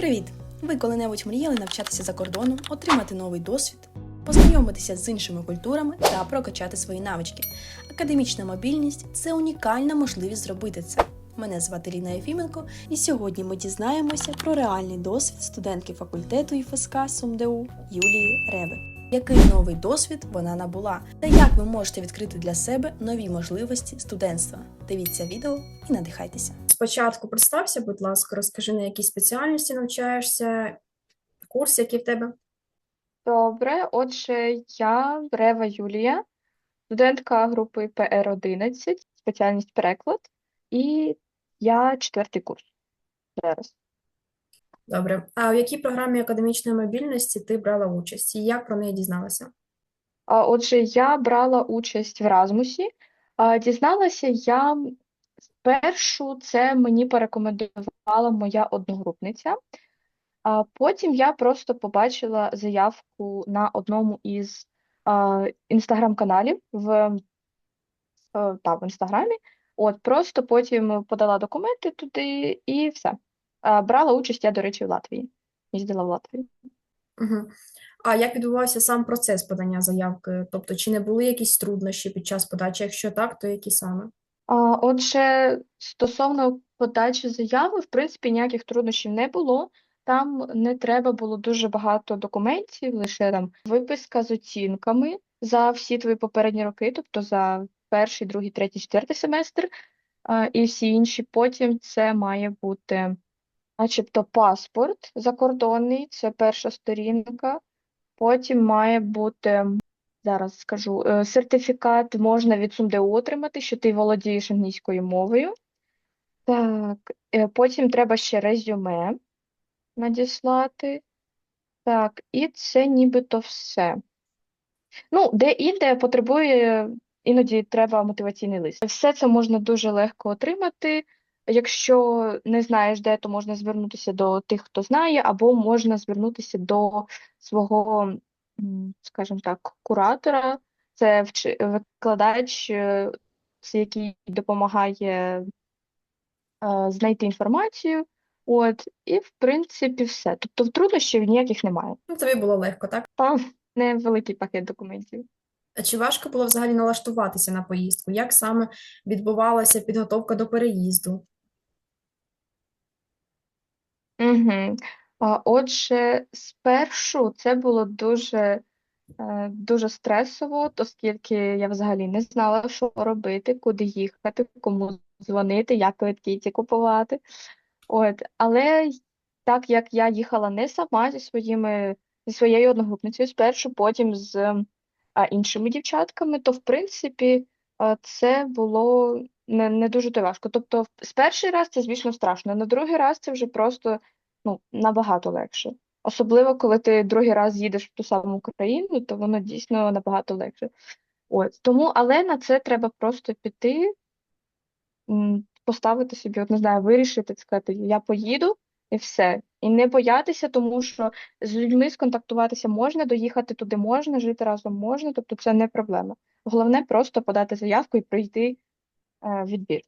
Привіт! Ви коли-небудь мріяли навчатися за кордоном, отримати новий досвід, познайомитися з іншими культурами та прокачати свої навички. Академічна мобільність це унікальна можливість зробити це. Мене звати Ліна Єфіменко, і сьогодні ми дізнаємося про реальний досвід студентки факультету ІФСК СумДУ Юлії Реби. Який новий досвід вона набула, та як ви можете відкрити для себе нові можливості студентства? Дивіться відео і надихайтеся. Спочатку представся, будь ласка, розкажи, на якій спеціальності навчаєшся, курс, який в тебе. Добре, отже, я Рева Юлія, студентка групи ПР-11, спеціальність переклад, і я четвертий курс зараз. Добре. А в якій програмі академічної мобільності ти брала участь і як про неї дізналася? Отже, я брала участь в Еразмусі. А, Дізналася я спершу, це мені порекомендувала моя одногрупниця. А потім я просто побачила заявку на одному із інстаграм-каналів в, е, та, в інстаграмі. От, просто потім подала документи туди і все. А, брала участь я, до речі, в Латвії. Їздила в Латвію. Угу. А як відбувався сам процес подання заявки? Тобто, чи не були якісь труднощі під час подачі? Якщо так, то які саме? А, Отже, стосовно подачі заяви, в принципі, ніяких труднощів не було. Там не треба було дуже багато документів, лише там виписка з оцінками за всі твої попередні роки, тобто за перший, другий, третій, четвертий семестр, і всі інші. Потім це має бути, начебто, паспорт закордонний, це перша сторінка. Потім має бути Зараз скажу. Е, Сертифікат можна від СумДУ отримати, що ти володієш англійською мовою. Так, е, потім треба ще резюме надіслати. Так, і це нібито все. Ну, де-інде потребує, іноді треба мотиваційний лист. Все це можна дуже легко отримати. Якщо не знаєш де, то можна звернутися до тих, хто знає, або можна звернутися до свого скажімо так, куратора, це викладач, е, який допомагає е, знайти інформацію. От, і в принципі все. Тобто труднощів ніяких немає. Ну, тобі було легко, так? Там невеликий пакет документів. А чи важко було взагалі налаштуватися на поїздку? Як саме відбувалася підготовка до переїзду? Отже, спершу це було дуже, е, дуже стресово, оскільки я взагалі не знала, що робити, куди їхати, кому дзвонити, як квитки ці купувати. От, але так як я їхала не сама зі своїми, зі своєю одногрупницею спершу, потім з а, іншими дівчатками, то в принципі це було не, не дуже то важко. Тобто, в- з перший раз це, звісно, страшно, на другий раз це вже просто ну, набагато легше. Особливо, коли ти другий раз їдеш в ту саму країну, то воно дійсно набагато легше. От, тому, але на це треба просто піти, поставити собі, от не знаю, вирішити, сказати, я поїду і все. І не боятися, тому що з людьми сконтактуватися можна, доїхати туди можна, жити разом можна, тобто це не проблема. Головне просто подати заявку і пройти е, відбір.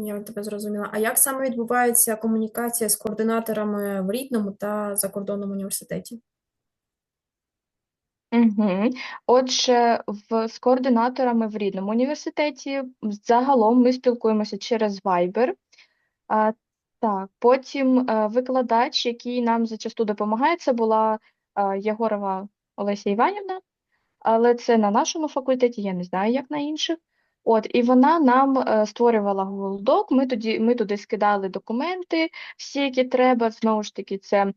Я тебе зрозуміла. А як саме відбувається комунікація з координаторами в рідному та закордонному університеті? Угу. Отже, в, з координаторами в рідному університеті загалом ми спілкуємося через Viber. А, так, потім е, викладач, який нам зачасту допомагає, це була е, Єгорова Олеся Іванівна, але це на нашому факультеті, я не знаю, як на інших. От, і вона нам е, створювала Google Doc, ми тоді, ми туди скидали документи, всі, які треба, знову ж таки, це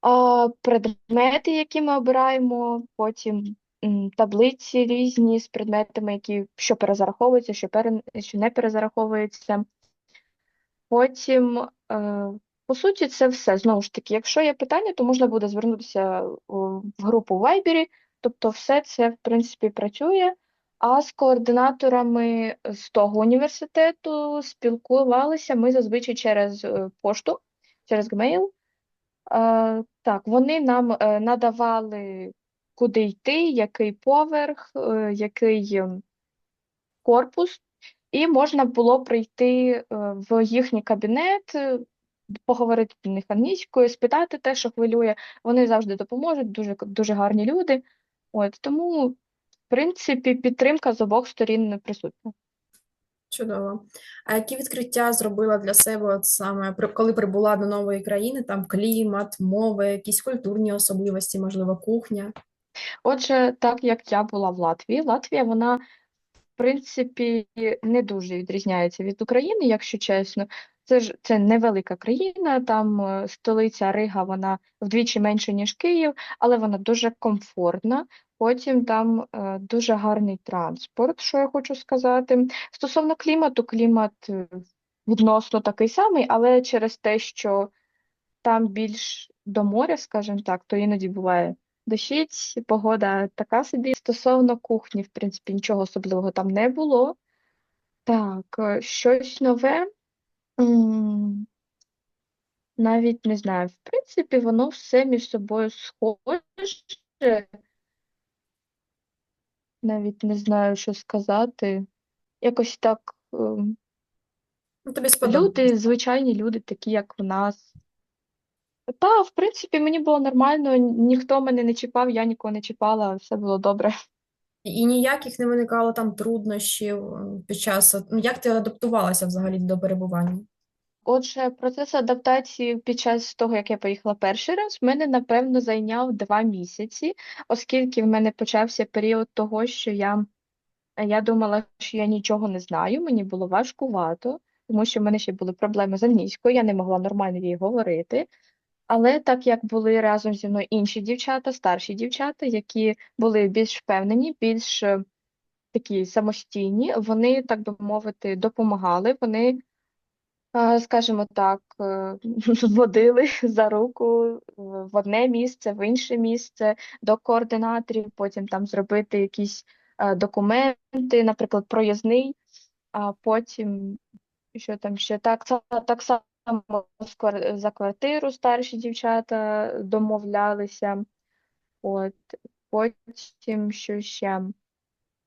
а, предмети, які ми обираємо, потім м, таблиці різні з предметами, які що перезараховуються, що, пере, що не перезараховуються. Потім, е, по суті, це все. Знову ж таки, якщо є питання, то можна буде звернутися в групу в Viber, тобто все це, в принципі, працює. А з координаторами з того університету спілкувалися ми зазвичай через е, пошту, через Gmail. Е, так, вони нам е, надавали, куди йти, який поверх, який ем, корпус, і можна було прийти в їхній кабінет, поговорити до них спитати те, що хвилює. Вони завжди допоможуть, дуже, дуже гарні люди. От, тому, принципі, підтримка з обох сторін присутня. Чудово. А які відкриття зробила для себе от саме коли прибула до нової країни? Там клімат, мови, якісь культурні особливості, можливо, кухня? Отже, так як я була в Латвії, Латвія, вона, в принципі, не дуже відрізняється від України, якщо чесно. Це ж це невелика країна, там е, столиця Рига, вона вдвічі менше, ніж Київ, але вона дуже комфортна. Потім там е, дуже гарний транспорт, що я хочу сказати. Стосовно клімату, клімат е, відносно такий самий, але через те, що там більш до моря, скажімо так, то іноді буває дощить, погода така собі. Стосовно кухні, в принципі, нічого особливого там не було. Так, щось нове. М, Навіть не знаю. В принципі, воно все між собою схоже. Навіть не знаю, що сказати. Якось так. ем, Ну, тобі сподобалось? Люди, звичайні люди, такі, як в нас. Та, в принципі, мені було нормально, ніхто мене не чіпав, я нікого не чіпала, все було добре. І ніяких не виникало там труднощів е, під час. Ну, як ти адаптувалася взагалі до перебування? Отже, процес адаптації під час того, як я поїхала перший раз, в мене, напевно, зайняв два місяці, оскільки в мене почався період того, що я, я думала, що я нічого не знаю, мені було важкувато, тому що в мене ще були проблеми з англійською, я не могла нормально її говорити. Але так як були разом зі мною інші дівчата, старші дівчата, які були більш впевнені, більш е, такі самостійні, вони, так би мовити, допомагали, вони, е, скажімо так, е, водили за руку в одне місце, в інше місце, до координаторів, потім там зробити якісь документи, наприклад, проїзний, а потім що там ще так, так само за квартиру старші дівчата домовлялися. От, потім що ще?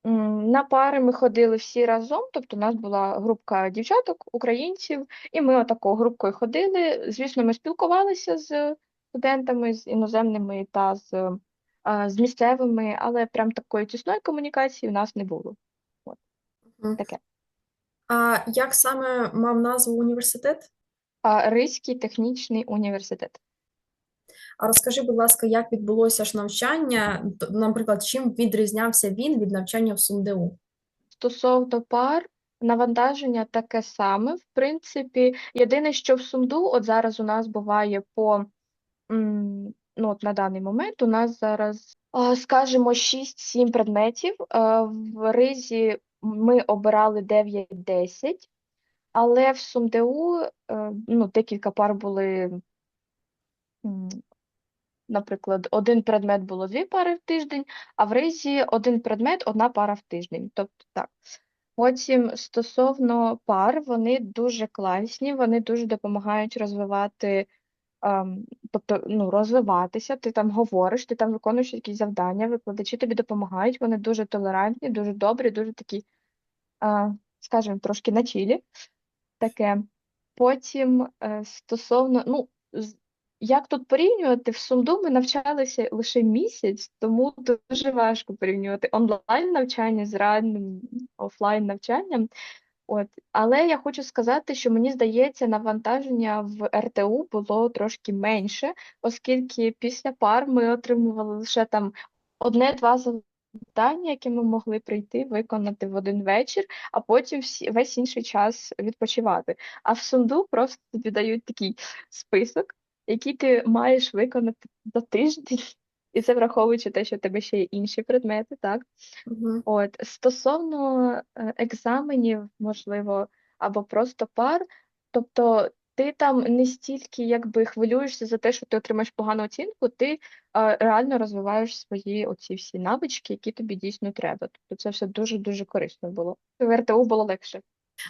На пари ми ходили всі разом, тобто у нас була групка дівчаток, українців, і ми отакою групкою ходили. Звісно, ми спілкувалися з студентами, з іноземними та з, з місцевими, але прям такої тісної комунікації у нас не було. Мгм. Таке. А як саме мав назву університет? Ризький технічний університет. А розкажи, будь ласка, як відбулося ж навчання? Наприклад, чим відрізнявся він від навчання в СумДУ? Стосовно пар, навантаження таке саме, в принципі. Єдине, що в Сумду, от зараз у нас буває по, ну от на даний момент у нас зараз, скажімо, 6-7 предметів. Е, В Ризі ми обирали 9-10, але в СумДУ, е, ну, декілька пар були, наприклад, один предмет було дві пари в тиждень, а в Ризі один предмет, одна пара в тиждень. Тобто так. Потім стосовно пар, вони дуже класні, вони дуже допомагають розвивати, ем, тобто, ну, розвиватися. Ти там говориш, ти там виконуєш якісь завдання, викладачі тобі допомагають, вони дуже толерантні, дуже добрі, дуже такі, е, скажімо, трошки на чілі. Таке. Потім е, стосовно, ну, як тут порівнювати? В Сумду ми навчалися лише місяць, тому дуже важко порівнювати онлайн навчання з реальним офлайн навчанням. От. Але я хочу сказати, що мені здається, навантаження в РТУ було трошки менше, оскільки після пар ми отримували лише там одне-два завдання, які ми могли прийти, виконати в один вечір, а потім всі, весь інший час відпочивати. А в Сумду просто тобі дають такий список, який ти маєш виконати за тиждень, і це враховуючи те, що в тебе ще є інші предмети, так? Мгм. От, стосовно е, екзаменів, можливо, або просто пар, тобто ти там не стільки якби хвилюєшся за те, що ти отримаєш погану оцінку, ти е, реально розвиваєш свої оці всі навички, які тобі дійсно треба. Тобто це все дуже-дуже корисно було. В РТУ було легше.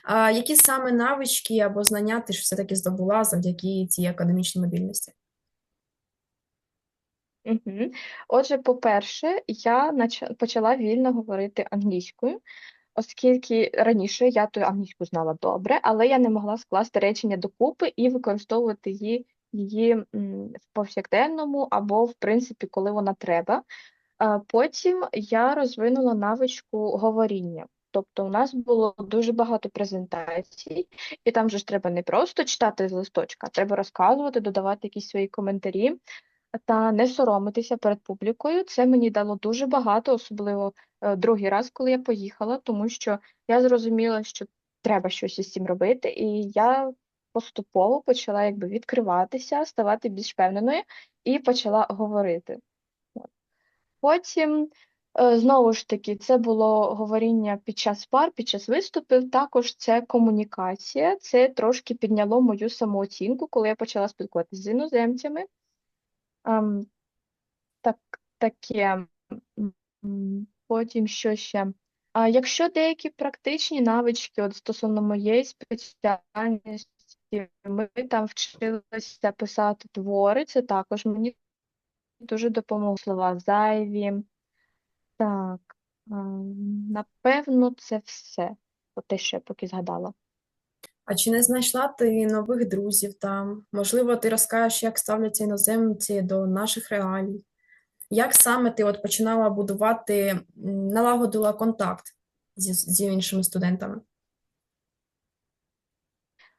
А які саме навички або знання ти ж все-таки здобула завдяки цій академічній мобільності? Угу. Отже, по-перше, я почала вільно говорити англійською, оскільки раніше я ту англійську знала добре, але я не могла скласти речення докупи і використовувати її, її в повсякденному або, в принципі, коли вона треба. Потім я розвинула навичку говоріння. Тобто у нас було дуже багато презентацій, і там же ж треба не просто читати з листочка, а треба розказувати, додавати якісь свої коментарі та не соромитися перед публікою. Це мені дало дуже багато, особливо е, другий раз, коли я поїхала, тому що я зрозуміла, що треба щось із цим робити, і я поступово почала якби відкриватися, ставати більш впевненою і почала говорити. Потім, е, знову ж таки, це було говоріння під час пар, під час виступів. Також це комунікація. Це трошки підняло мою самооцінку, коли я почала спілкуватися з іноземцями. Так, таке. Потім що ще? А якщо деякі практичні навички, от стосовно моєї спеціальності, ми там вчилися писати твори, це також мені дуже допомогло слова зайві. Так, напевно, це все. Те, що я поки згадала. А чи не знайшла ти нових друзів там? Можливо, ти розкажеш, як ставляться іноземці до наших реалій? Як саме ти от починала будувати, налагодила контакт зі, зі іншими студентами?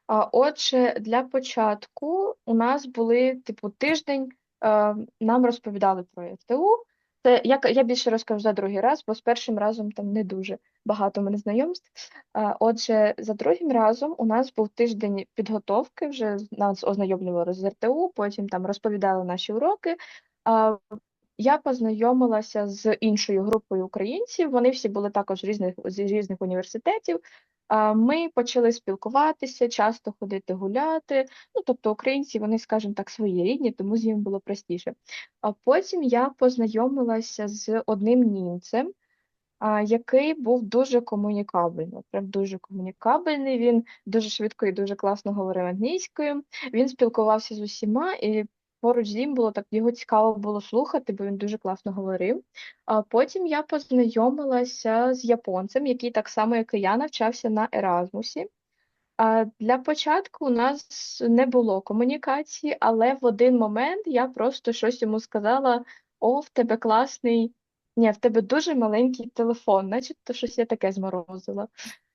А, Отже, для початку у нас були типу тиждень, е, нам розповідали про ФТУ. Це я, я більше розкажу за другий раз, бо з першим разом там не дуже багато мене знайомств. Отже, за другим разом у нас був тиждень підготовки, вже нас ознайомлювали з РТУ, потім там розповідали наші уроки. Я познайомилася з іншою групою українців. Вони всі були також різних з різних університетів. Ми почали спілкуватися, часто ходити гуляти. Ну, тобто українці, вони, скажімо так, свої рідні, тому з ними було простіше. А потім я познайомилася з одним німцем, який був дуже комунікабельний. Прям дуже комунікабельний. Він дуже швидко і дуже класно говорив англійською. Він спілкувався з усіма, і поруч з ним було так його цікаво було слухати, бо він дуже класно говорив. А потім я познайомилася з японцем, який так само, як і я, навчався на Еразмусі. А для початку у нас не було комунікації, але в один момент я просто щось йому сказала: О, в тебе класний, ні, в тебе дуже маленький телефон, начебто щось я таке зморозила.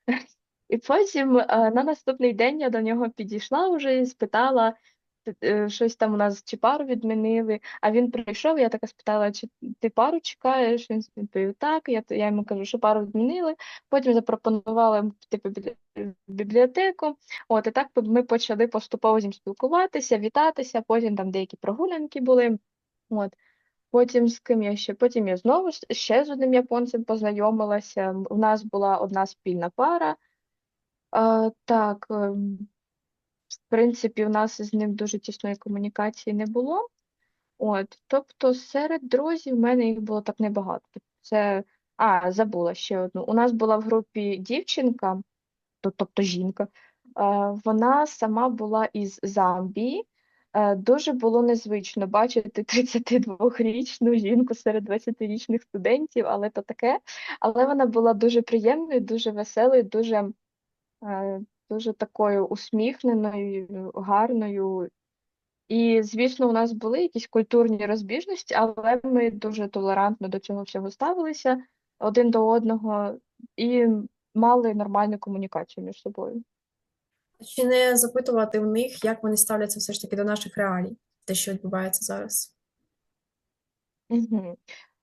І потім е, на наступний день я до нього підійшла вже і спитала, щось там у нас чи пару відмінили. А він прийшов, я така спитала, чи ти пару чекаєш? Він відповів так. Я, я йому кажу, що пару відмінили. Потім біблі- в бібліотеку. От, і так ми почали поступово з спілкуватися, вітатися, потім там деякі прогулянки були. От. Потім з ким я ще? Потім я знову ще з одним японцем познайомилася. У нас була одна спільна пара. А, так, ем, в принципі, у нас з ним дуже тісної комунікації не було. От, тобто серед друзів в мене їх було так небагато. Це, а, забула ще одну. У нас була в групі дівчинка, тобто жінка. Е, Вона сама була із Замбії. Е, Дуже було незвично бачити 32-річну жінку серед 20-річних студентів, але то таке. Але вона була дуже приємною, дуже веселою, дуже, е, дуже такою усміхненою, гарною. І, звісно, у нас були якісь культурні розбіжності, але ми дуже толерантно до цього всього ставилися один до одного і мали нормальну комунікацію між собою. Чи не запитувати в них, як вони ставляться все ж таки до наших реалій, те, що відбувається зараз? Угу.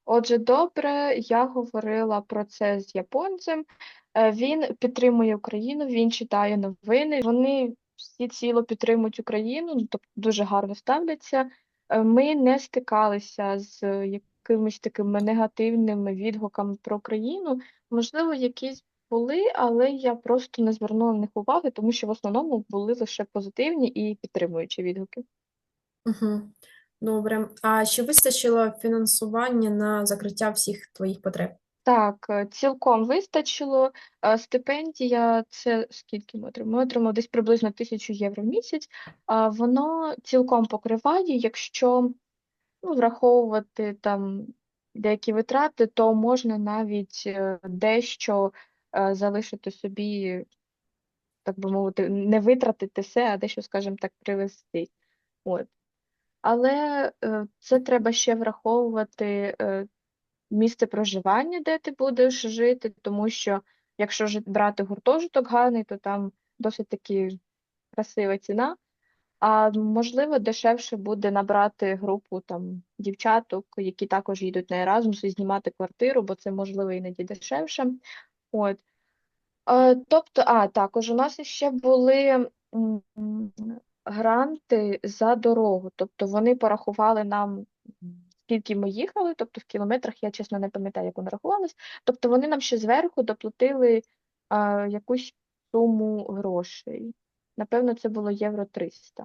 Отже, добре, я говорила про це з японцем. Е, Він підтримує Україну, він читає новини. Вони всі ціло підтримують Україну, ну, тобто дуже гарно ставляться. Е, Ми не стикалися з якимись такими негативними відгуками про Україну. Можливо, якісь були, але я просто не звернула на них уваги, тому що в основному були лише позитивні і підтримуючі відгуки. Угу. Добре. А чи вистачило фінансування на закриття всіх твоїх потреб? Так, е, цілком вистачило. Е, Стипендія це скільки ми отримали? Ми отримали десь приблизно тисячу євро в місяць. А Воно цілком покриває, якщо ну, враховувати там деякі витрати, то можна навіть е, дещо залишити собі, так би мовити, не витратити все, а дещо, скажімо так, привезти. От. Але це треба ще враховувати місце проживання, де ти будеш жити, тому що якщо брати гуртожиток гарний, то там досить таки красива ціна. А можливо, дешевше буде набрати групу там дівчаток, які також їдуть на Erasmus і знімати квартиру, бо це можливо іноді дешевше. От. Е, тобто, а також у нас ще були гранти за дорогу. Тобто вони порахували нам, скільки ми їхали, тобто в кілометрах, я чесно не пам'ятаю, як вони рахувались. Тобто вони нам ще зверху доплатили а, якусь суму грошей. Напевно, це було євро 300.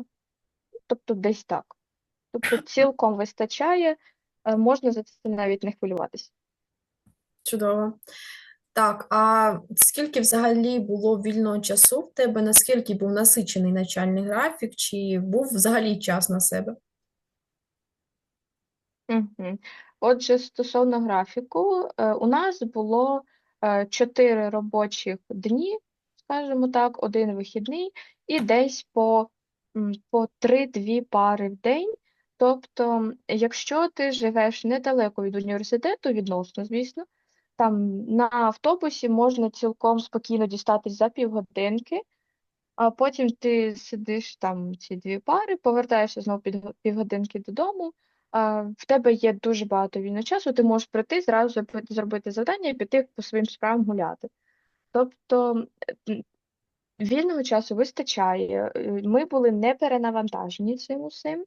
Тобто десь так. Тобто цілком вистачає, е, можна за це навіть не хвилюватися. Чудово. Так, а скільки взагалі було вільного часу в тебе? Наскільки був насичений навчальний графік, чи був взагалі час на себе? Отже, стосовно графіку, е, у нас було е, чотири робочих дні, скажімо так, один вихідний, і десь по, по 3-2 пари в день. Тобто, якщо ти живеш недалеко від університету, відносно, звісно, там на автобусі можна цілком спокійно дістатись за півгодинки, а потім ти сидиш там ці дві пари, повертаєшся знову під півгодинки додому. В тебе є дуже багато вільного часу, ти можеш прийти, зразу зробити- завдання і піти по своїм справам гуляти. Тобто вільного часу вистачає. Е, Ми були не перенавантажені цим усім.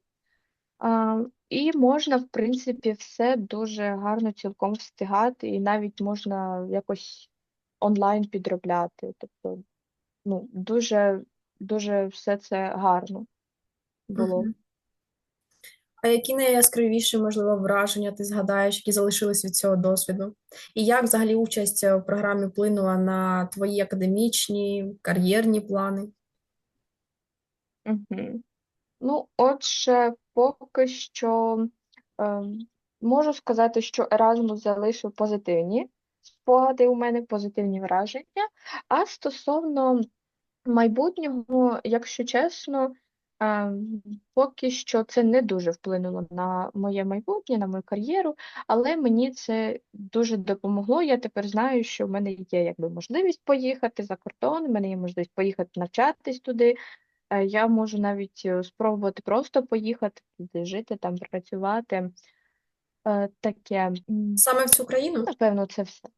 І можна, в принципі, все дуже гарно цілком встигати, і навіть можна якось онлайн підробляти. Тобто, ну, дуже, дуже все це гарно було. А які найяскравіші, можливо, враження ти згадаєш, які залишились від цього досвіду? І як взагалі участь е, в програмі вплинула на твої академічні, кар'єрні плани? Мгм. Ну, отже, поки що ем, можу сказати, що Erasmus залишив позитивні спогади у мене, позитивні враження. А стосовно майбутнього, якщо чесно, поки що це не дуже вплинуло на моє майбутнє, на мою кар'єру, але мені це дуже допомогло. Я тепер знаю, що в мене є якби можливість поїхати за кордон, в мене є можливість поїхати навчатись туди. Е, Я можу навіть е, спробувати просто поїхати туди, жити там, працювати. Е, Таке. Саме в цю країну? Напевно, це все.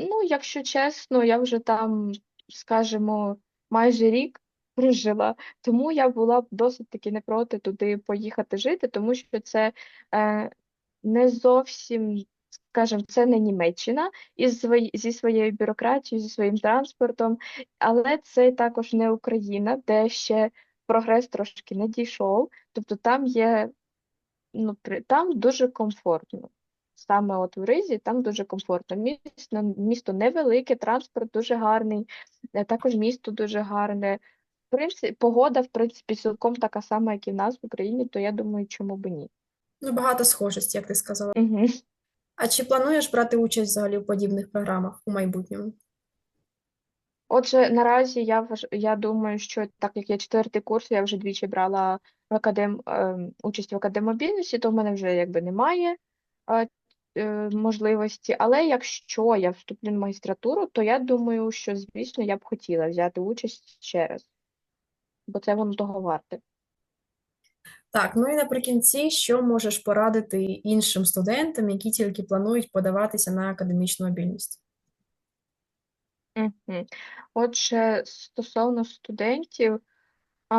Ну, якщо чесно, я вже там, скажімо, майже рік прожила, тому я була б досить таки не проти туди поїхати жити, тому що це е, не зовсім, скажімо, це не Німеччина із свої, зі своєю бюрократією, зі своїм транспортом, але це також не Україна, де ще прогрес трошки не дійшов. Тобто там є, ну, при- там дуже комфортно. Саме от в Ризі там дуже комфортно. Місто, місто невелике, транспорт дуже гарний, е, також місто дуже гарне. В принципі, погода, в принципі, цілком така сама, як і в нас в Україні, то я думаю, чому б ні. Ну, багато схожості, як ти сказала. Угу. А чи плануєш брати участь взагалі в подібних програмах у майбутньому? Отже, наразі я вваж... я думаю, що так як я четвертий курс, я вже двічі брала в академ... ем, участь в академобільності, то в мене вже якби немає е, можливості. Але якщо я вступлю на магістратуру, то я думаю, що, звісно, я б хотіла взяти участь ще раз, бо це воно того варте. Так, ну і наприкінці, що можеш порадити іншим студентам, які тільки планують подаватися на академічну мобільність? Мгм. Отже, стосовно студентів, а,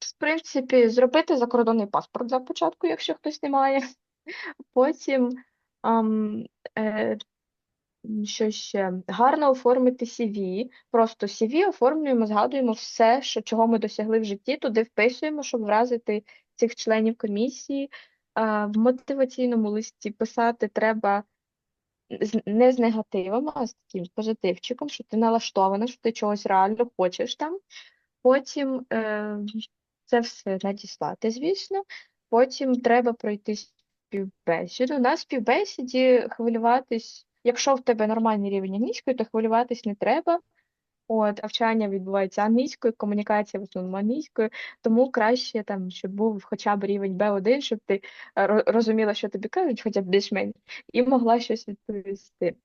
в принципі, зробити закордонний паспорт для початку, якщо хтось не має. Потім, ам, е, що ще, гарно оформити CV. Просто CV оформлюємо, згадуємо все, що, чого ми досягли в житті, туди вписуємо, щоб вразити цих членів комісії. В мотиваційному листі писати треба не з негативом, а з таким позитивчиком, що ти налаштована, що ти чогось реально хочеш там. Потім е, це все надіслати, звісно. Потім треба пройти співбесіду. На співбесіді хвилюватись якщо в тебе нормальний рівень англійської, то хвилюватись не треба. От, навчання відбувається англійською, комунікація в основному англійською, тому краще там, щоб був хоча б рівень B1, щоб ти е, розуміла, що тобі кажуть, хоча б більш-менш, і могла щось відповісти.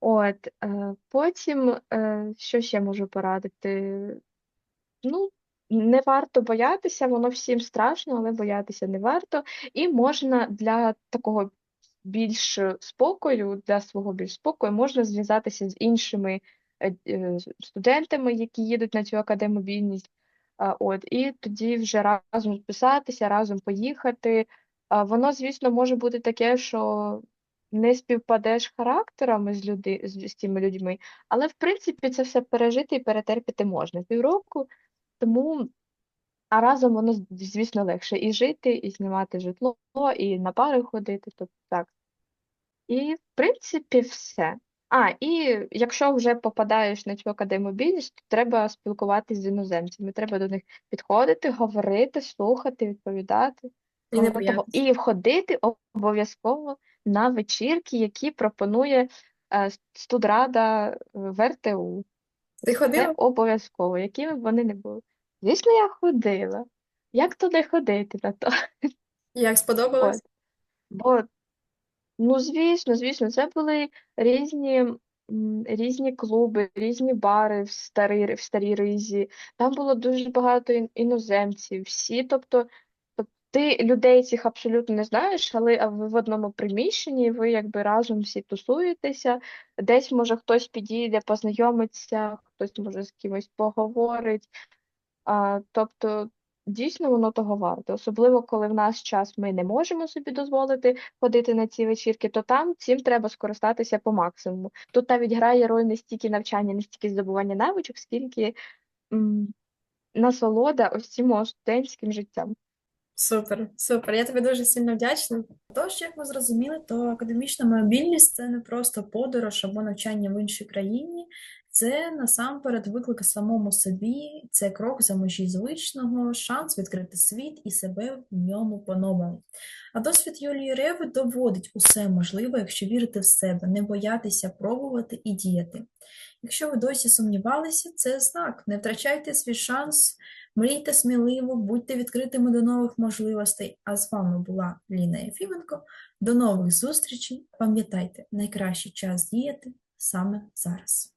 От, е, потім, е, що ще можу порадити? Ну, не варто боятися, воно всім страшно, але боятися не варто. І можна для такого більш спокою, для свого більш спокою, можна зв'язатися з іншими е, е, студентами, які їдуть на цю академобільність. От, і тоді вже разом списатися, разом поїхати. Воно, звісно, може бути таке, що не співпадеш характерами з люди, з, з тими людьми, але в принципі це все пережити і перетерпіти можна півроку. Тому, а разом воно, звісно, легше і жити, і знімати житло, і на пари ходити, тобто так. І, в принципі, все. А, і якщо вже попадаєш на цю академобільність, то треба спілкуватися з іноземцями. Треба до них підходити, говорити, слухати, відповідати. І не того. І входити обов'язково на вечірки, які пропонує е, студрада е, в РТУ. Ти Це обов'язково, якими б вони не були. Звісно, я ходила. Як туди ходити на то? Як сподобалось? От. Бо, ну, звісно, звісно, це були різні, різні клуби, різні бари в старій, в старій Ризі. Там було дуже багато ін- іноземців. Всі, тобто, тоб- ти людей цих абсолютно не знаєш, але ви в одному приміщенні, ви якби разом всі тусуєтеся. Десь, може, хтось підійде, познайомиться, хтось, може, з кимось поговорить. А, тобто, дійсно воно того варте. Особливо, коли в наш час ми не можемо собі дозволити ходити на ці вечірки, то там цим треба скористатися по максимуму. Тут навіть грає роль не стільки навчання, не стільки здобування навичок, скільки м, насолода ось цим студентським життям. Супер, супер. Я тобі дуже сильно вдячна. Тож, як ви зрозуміли, то академічна мобільність це не просто подорож або навчання в іншій країні, це насамперед виклик самому собі, це крок за межі звичного, шанс відкрити світ і себе в ньому по-новому. А досвід Юлії Реви доводить усе можливе, якщо вірити в себе, не боятися пробувати і діяти. Якщо ви досі сумнівалися, це знак. Не втрачайте свій шанс. Мрійте сміливо, будьте відкритими до нових можливостей. А з вами була Ліна Єфіменко. До нових зустрічей. Пам'ятайте, найкращий час діяти саме зараз.